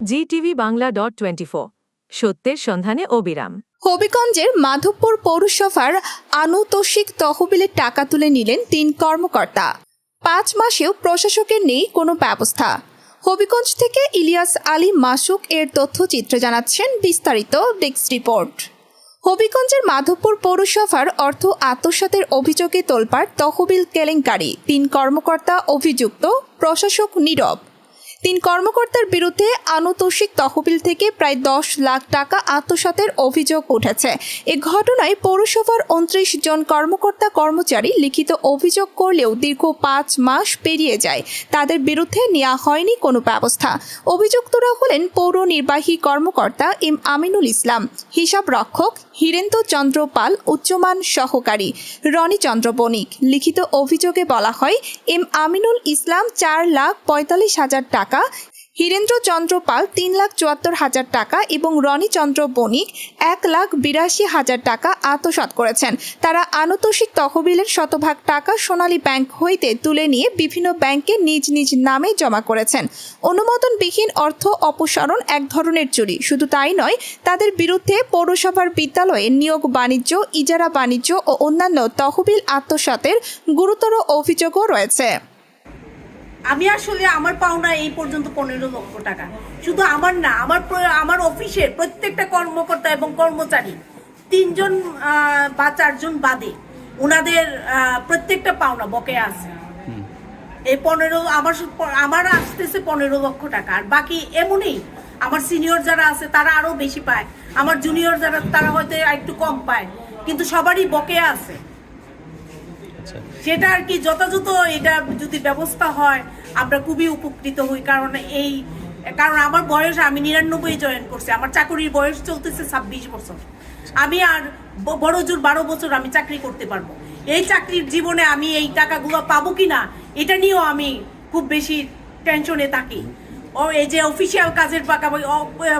Zee TV Bangla dot twenty সত্যের সন্ধানে অবিরাম। হবিগঞ্জের মাধবপুর পৌরসভার আনুতোষিক তহবিলের টাকা তুলে নিলেন তিন কর্মকর্তা। পাঁচ মাসেও প্রশাসকের নেই কোনো ব্যবস্থা। হবিগঞ্জ থেকে ইলিয়াস আলী মাসুক এর তথ্যচিত্র জানাচ্ছেন বিস্তারিত ডেস্ক রিপোর্ট। হবিগঞ্জের মাধবপুর পৌরসভার অর্থ আত্মসাতের অভিযোগে তোলপাড় তহবিল কেলেঙ্কারি। তিন কর্মকর্তা অভিযুক্ত, প্রশাসক নীরব। তিন কর্মকর্তার বিরুদ্ধে আনুতোষিক তহবিল থেকে প্রায় দশ লাখ টাকা আত্মসাতের অভিযোগ উঠেছে। এ ঘটনায় পৌরসভার উনত্রিশ জন কর্মকর্তা কর্মচারী লিখিত অভিযোগ করলেও দীর্ঘ পাঁচ মাস পেরিয়ে যায়। তাদের বিরুদ্ধে নেওয়া হয়নি কোনো ব্যবস্থা। অভিযুক্তরা হলেন পৌর নির্বাহী কর্মকর্তা এম আমিনুল ইসলাম। হিসাব রক্ষক হীরেন্দ্র চন্দ্র পাল উচ্চমান সহকারী। রনি চন্দ্র বণিক। লিখিত অভিযোগে বলা হয়, এম আমিনুল ইসলাম চার লাখ পঁয়তাল্লিশ হাজার টাকা হীরেন্দ্র চন্দ্র পাল তিন লাখ চুয়াত্তর হাজার টাকা এবং রনি চন্দ্র বণিক এক লাখ বিরাশি হাজার টাকা আত্মসাৎ করেছেন। তারা আনুতোষিক তহবিলের শতভাগ টাকা সোনালী ব্যাংক হইতে তুলে নিয়ে বিভিন্ন ব্যাংকে নিজ নিজ নামে জমা করেছেন। অনুমোদনবিহীন অর্থ অপসারণ এক ধরনের চুরি। শুধু তাই নয়, তাদের বিরুদ্ধে পৌরসভার বিদ্যালয়ে নিয়োগ বাণিজ্য, ইজারা বাণিজ্য ও অন্যান্য তহবিল আত্মসাতের গুরুতর অভিযোগও রয়েছে। আমি আসলে আমার পাওনা এই পর্যন্ত পনেরো লক্ষ টাকা। শুধু আমার না আমার আমার অফিসের প্রত্যেকটা কর্মকর্তা এবং কর্মচারী তিনজন বা চারজন বাদে ওনাদের প্রত্যেকটা পাওনা বকেয়া আছে। এই পনেরো আমার আমার আসতেছে পনেরো লক্ষ টাকা। আর বাকি এমনই আমার সিনিয়র যারা আছে তারা আরও বেশি পায়। আমার জুনিয়র যারা তারা হয়তো একটু কম পায়। কিন্তু সবারই বকেয়া আছে। সেটা আর কি, যথাযথ এটা যদি ব্যবস্থা হয়, আমরা খুবই উপকৃত হই, কারণ এই, কারণ আমার বয়স, আমি নিরানব্বই জয়েন করছি, আমার চাকরির বয়স চলতেছে ছাব্বিশ বছর। আমি আর বড় জোর বারো বছর আমি চাকরি করতে পারব। এই চাকরির জীবনে আমি এই টাকাগুলো পাবো কিনা এটা নিয়েও আমি খুব বেশি টেনশনে থাকি। ও, এই যে অফিসিয়াল কাজের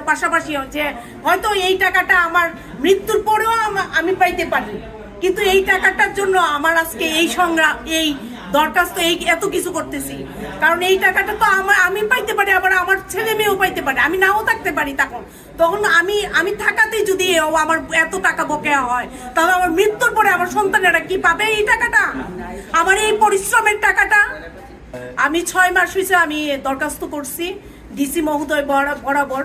পাশাপাশি যে, হয়তো এই টাকাটা আমার মৃত্যুর পরেও আমি পাইতে পারি। কিন্তু এই টাকাটার জন্য আমার আজকে এই সংগ্রাম এই দরখাস্ত, এই এত কিছু করতেছি। কারণ এই টাকাটা তো আমার আমি পাইতে পারি, আবার আমার ছেলে মেয়েও পাইতে পারে। আমি নাও থাকতে পারি তখন। তখন আমি আমি থাকাতেই যদি আমার এত টাকা বকেয়া হয়, তাহলে আমার মৃত্যুর পরে আমার সন্তানেরা কি পাবে এই টাকাটা? আমার এই পরিশ্রমের টাকাটা? আমি ছয় মাস হয়েছে আমি দরখাস্ত করছি, ডিসি মহোদয় বরা- বরাবর।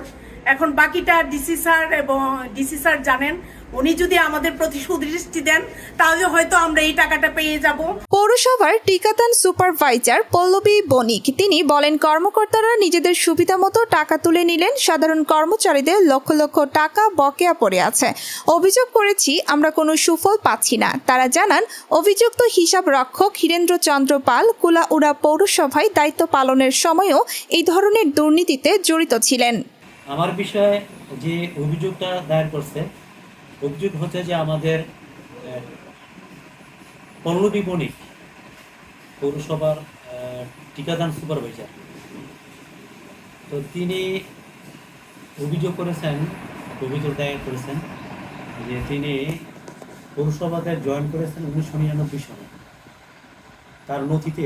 এখন বাকিটা ডিসি স্যার এবং ডিসি স্যার জানেন, উনি যদি আমাদের প্রতি সুদৃষ্টি দেন, তাহলে হয়তো আমরা এই টাকাটা পেয়ে যাব। পৌরসভার টিকাদান সুপারভাইজার পল্লবী বণিক, তিনি বলেন, কর্মকর্তারা নিজেদের সুবিধা মতো টাকা তুলে নিলেন। সাধারণ কর্মচারীদের লক্ষ লক্ষ টাকা বকেয়া পড়ে আছে। অভিযোগ করেছি, আমরা কোনো সুফল পাচ্ছি না। তারা জানান, অভিযুক্ত হিসাব রক্ষক হীরেন্দ্র চন্দ্র পাল কুলাউড়া পৌরসভায় দায়িত্ব পালনের সময়ও এই ধরনের দুর্নীতিতে জড়িত ছিলেন। আমার বিষয়ে যে অভিযোগটা দায়ের করছে, অভিযোগ হচ্ছে যে আমাদের পল্লবী বণিক পৌরসভার টিকাদান সুপারভাইজার। তো তিনি অভিযোগ করেছেন, অভিযোগ দায়ের করেছেন যে তিনি পৌরসভাতে জয়েন করেছেন উনিশশো নিরানব্বই সালে। তার নথিতে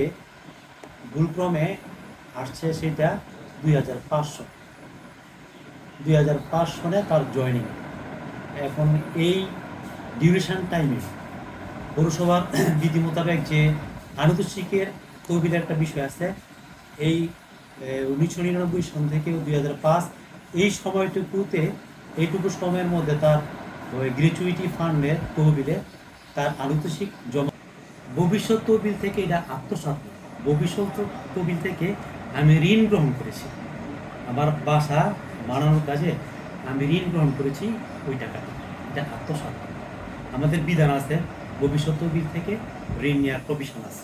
ভুলক্রমে আসছে সেটা দুই হাজার পাঁচশো দুই সনে তার জয়নিং এখন এই ডিউরেশন টাইমে পৌরসভার বিধি মোতাবেক যে আনুতোষিকের তহবিলের একটা বিষয় আছে, এই উনিশশো নিরানব্বই সন থেকে দুই হাজার পাঁচ এই সময়টুকুতে এইটুকু সময়ের মধ্যে তার, ওই গ্র্যাচুইটি ফান্ডের তহবিলে তার আনুতোষিক জমা ভবিষ্যৎ তহবিল থেকে এটা আত্মসাৎ নয়। ভবিষ্যৎ তহবিল থেকে আমি ঋণ গ্রহণ করেছি আমার বাসা বানানোর কাজে আমি ঋণ গ্রহণ করেছি ওই টাকাটা এটা আত্মসাৎ। আমাদের বিধান আছে ভবিষ্যৎ তহবিল থেকে ঋণ নেওয়ার প্রভিশন আছে।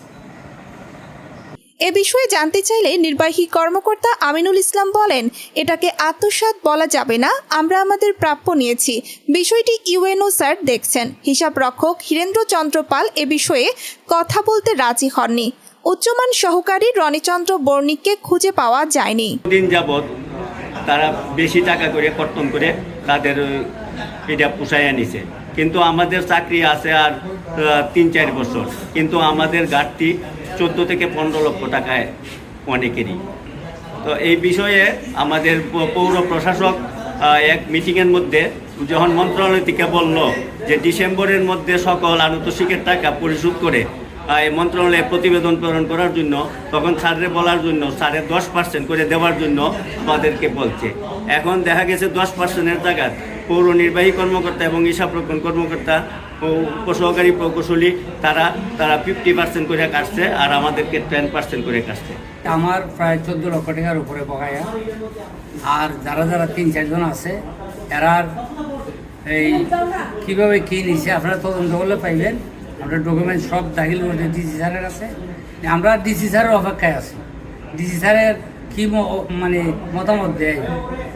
এ বিষয়ে জানতে চাইলে নির্বাহী কর্মকর্তা আমিনুল ইসলাম বলেন এটাকে আত্মসাৎ বলা যাবে না আমরা আমাদের প্রাপ্য নিয়েছি। বিষয়টি ইউএনও স্যার দেখছেন। হিসাব রক্ষক হীরেন্দ্র চন্দ্র পাল এ বিষয়ে কথা বলতে রাজি হননি। উচ্চমান সহকারী রণিচন্দ্র বর্ণিককে খুঁজে পাওয়া যায়নি। দিন যাবৎ তারা বেশি টাকা করে কর্তন করে তাদের এটা পুষাইয়া নিছে। কিন্তু আমাদের চাকরি আছে আর তিন চার বছর। কিন্তু আমাদের ঘাটতি চোদ্দ থেকে পনেরো লক্ষ টাকায় অনেকেরই। তো এই বিষয়ে আমাদের পৌর প্রশাসক এক মিটিংয়ের মধ্যে যখন মন্ত্রণালয় থেকে বলল যে ডিসেম্বরের মধ্যে সকল আনুতোষিকের টাকা পরিশোধ করে মন্ত্রণালয়ে প্রতিবেদন প্রেরণ করার জন্য, তখন স্যারের বলার জন্য, স্যারে দশ পার্সেন্ট করে দেওয়ার জন্য আমাদেরকে বলছে। এখন দেখা গেছে দশ পার্সেন্টের জায়গা পৌর নির্বাহী কর্মকর্তা এবং হিসাবরক্ষণ কর্মকর্তা ও উপসহকারী প্রকৌশলী, তারা তারা ফিফটি পার্সেন্ট করে কাটছে আর আমাদেরকে টেন পার্সেন্ট করে কাটছে। আমার প্রায় চোদ্দ লক্ষ টাকার উপরে বকায়া আর যারা যারা তিন চারজন আছে, এরার এই কীভাবে কী নিছে আপনারা তদন্ত করলে পাইবেন। আমরা ডকুমেন্ট সব দাখিল করতে ডিসি স্যারের কাছে। আমরা ডিসি স্যারের অপেক্ষায় আছি। ডিসি স্যারের কী মানে মতামত দেয়,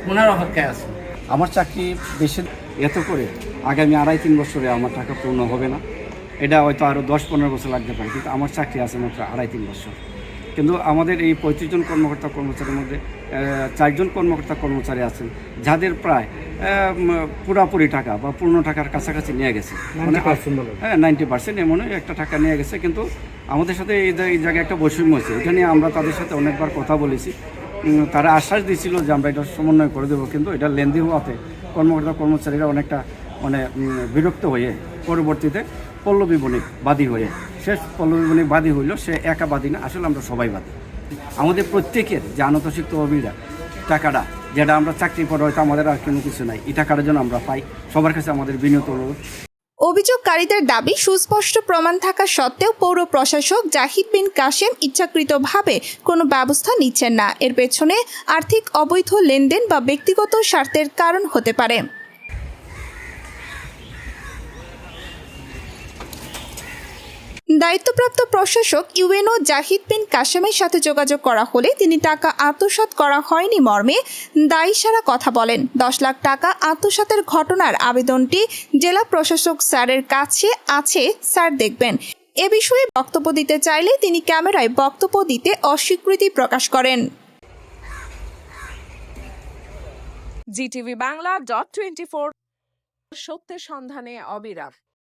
ওনার অপেক্ষায় আছে। আমার চাকরি বেশি এত করে আগামী আড়াই তিন বছরে আমার টাকা পূর্ণ হবে না। এটা হয়তো আরও দশ পনেরো বছর লাগতে পারে, কিন্তু আমার চাকরি আছে মাত্র আড়াই তিন বছর। কিন্তু আমাদের এই পঁয়ত্রিশ জন কর্মকর্তা কর্মচারীর মধ্যে চারজন কর্মকর্তা কর্মচারী আছেন যাদের প্রায় পুরাপুরি টাকা বা পূর্ণ টাকার কাছাকাছি নিয়ে গেছে। মানে হ্যাঁ নাইনটি পার্সেন্ট এমনই একটা টাকা নিয়ে গেছে কিন্তু আমাদের সাথে এই জায়গায় একটা বৈষম্য হয়েছে এটা নিয়ে আমরা তাদের সাথে অনেকবার কথা বলেছি। তারা আশ্বাস দিয়েছিল যে আমরা এটা সমন্বয় করে দেবো কিন্তু এটা লেন্দি হওয়াতে কর্মকর্তা কর্মচারীরা অনেকটা মানে বিরক্ত হয়ে পরবর্তীতে পল্লবী বণিক বাদী হয়ে শেষ বণিক বাদী হইল, সে একা বাদী না, আসলে আমরা সবাই বাদী। আমাদের প্রত্যেকের যে আনতশিক তহবিলটা টাকাটা, যেটা আমরা চাকরি পরে হয়তো আমাদের আর কোনো কিছু নাই, এই টাকাটা যেন আমরা পাই, সবার কাছে আমাদের বিনীত অনুরোধ। অভিযোগকারীদের দাবি, সুস্পষ্ট প্রমাণ থাকা সত্ত্বেও পৌর প্রশাসক জাহিদ বিন কাশেম ইচ্ছাকৃতভাবে কোনো ব্যবস্থা নিচ্ছেন না। এর পেছনে আর্থিক অবৈধ লেনদেন বা ব্যক্তিগত স্বার্থের কারণ হতে পারে। দায়িত্বপ্রাপ্ত প্রশাসক ইউএনও জাহিদ বিন কাশেমের সাথে যোগাযোগ করা হলে তিনি টাকা আত্মসাৎ করা হয়নি মর্মে দায়ী সারা কথা বলেন। দশ লাখ টাকা আত্মসাতের ঘটনার আবেদনটি জেলা প্রশাসক স্যারের কাছে আছে, স্যার দেখবেন। এ বিষয়ে বক্তব্য দিতে চাইলে তিনি ক্যামেরায় বক্তব্য দিতে অস্বীকৃতি প্রকাশ করেন। Zee TV Bangla dot twenty four সত্যের সন্ধানে অবিরাম।